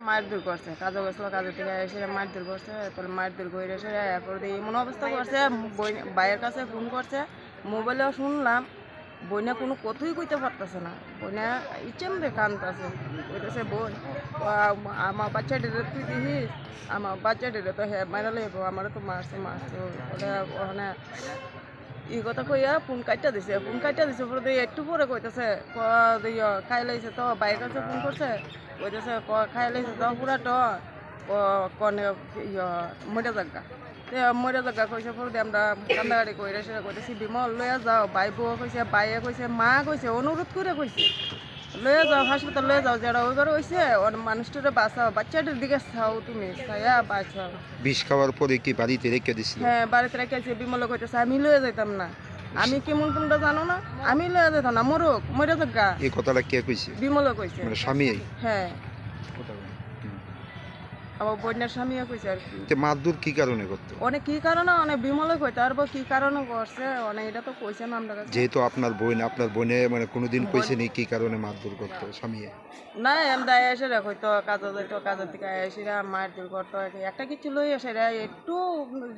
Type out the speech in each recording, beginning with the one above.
মারধর করছে, কাজে গেছিল কাজে থেকে এসে মারধর করছে তারপরে মারধর করে এসে এরপর এমন অবস্থা করছে, বই- ভাইয়ের কাছে ফোন করছে, মোবাইলেও শুনলাম বইনা কোনো কথাই কইতে পারতেছে না। বইনা ইচ্ছেন রে কানতেছে কইতেছে বোন আমার বাচ্চাটিরে তুই দিস আমার বাচ্চাটিরে তো হ্যাঁ মারা লাগবো আমার তো মারছে মারছে। ওটা ওখানে ই কথা কইয়া ফোন কাটটা দিছে, ফোন কাটটা দিছে পরে দিয়ে একটু পরে কইতেছে, ক দিয়ে খাই লাইছে তো, বাইক আছে, ফোন করছে। কইতেছে, ক, খাই লাইছে তো, পুরা তো কনে ইয়া মরে তে মরে জাগা কইছে পরে আমরা কান্দাগাড়ি কইরা সেটা কইতেছি বিমল লইয়া যাও। বাই বউ কইছে বাইয়ে কইছে মা কইছে অনুরোধ করে কইছে। লইয়া যাও হাসপাতাল লইয়া যাও যারা ওইবার হইছে ওর মানুষটারে বাঁচাও বাচ্চাটার দিকে চাও তুমি ছায়া বাঁচাও। বিষ খাওয়ার পরে কি বাড়িতে রেখে দিছিল? হ্যাঁ বাড়িতে রেখেছে বিমল কইতেছে আমি লয়ে যাইতাম না। আমি কেমন তোমরা জানো না? আমি লয়ে যেতাম না মরুক মরে গা এই কথাটা কে কইছে? বিমল কইছে। মানে স্বামী হ্যাঁ। আমার বন্যার স্বামীও কইছে আর কি। মারধর কি কারণে করতো? অনেক কি কারণে অনেক বিমলে কইতে পারব কি কারণে করছে অনেক এটা তো কইছে না আমরা কাছে। যেহেতু আপনার বোন আপনার বোনে মানে কোনোদিন কইছে নি কি কারণে মারধর করতো স্বামী না আমরা এসে রে হয়তো কাজে যাইতো কাজের থেকে এসে মার দূর করতো একটা কিছু লই আসে রে একটু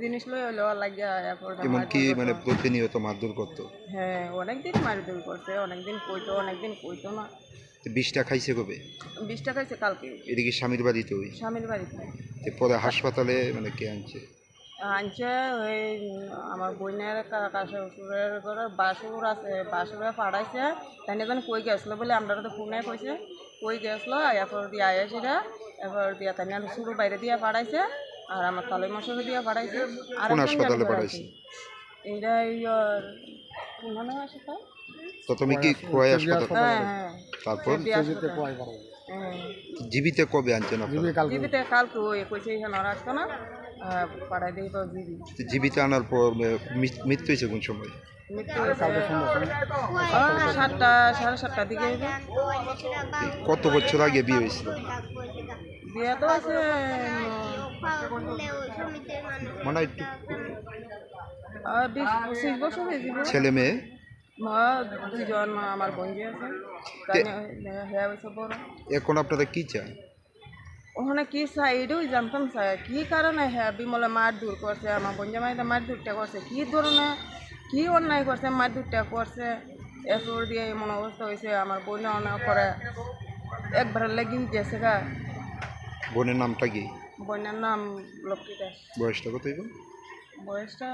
জিনিস লই হলো লাগিয়া এরপর এমন কি মানে প্রতিনিয়ত মারধর করতো? হ্যাঁ অনেকদিন মারধর করছে অনেকদিন কইতো অনেকদিন কইতো না। তো বিষটা খাইছে কবে? টাকা হয়েছে কালকে। এদিকে স্বামীর বাড়িতে ওই? স্বামীর বাড়িতে। তো পরে হাসপাতালে মানে কে আনছে? আনছে ওই আমার বোনের কাকা শ্বশুরের ঘরে বাসুর আছে। বাসুরে পাঠাইছে। তাই যেন কই গেছিল বলে আমরা তো ফোনে কইছে। কই গেছিল এরপর দিয়ে আইসিরা এরপর দিয়া তাই শুরু বাইরে দিয়ে পাঠাইছে। আর আমার তালে মশলা দিয়ে পাঠাইছে। আর হাসপাতালে পাঠাইছে? হাসপাতাল তো তুমি কি কোয়াই হাসপাতাল? হ্যাঁ হ্যাঁ তারপর? হ্যাঁ জীবিতে কবে আনছেন জিবিতে কালকে। ওই কইছে এখানে আর আসতো না? আহ, পাঠাই তো জিবি। জীবিতে আনার পর মৃত্যু হয়েছে কোন সময়? সাতটা সাড়ে সাতটার দিকে কত বছর আগে বিয়ে হয়েছিল? বিয়ে তো আছে মানে ছেলে মেয়ে? দুজন আমার বন্ধু আছে। হ্যাঁ এখন আপনারা কি চান? ওখানে কি চাই এটাও জানতাম চাই কি কারণে হ্যাঁ বিমলে মার দূর করছে আমার বন্ধু মাইতে মার দূরটা করছে। কি ধরনের কি অন্যায় করছে মার দূরটা করছে এরপর দিয়ে এমন অবস্থা হয়েছে আমার বোনে অনেক করে একবার লেগে গেছে গা। বোনের নামটা কি? বোনের নাম লক্ষ্মী দাস। বয়সটা কত বয়সটা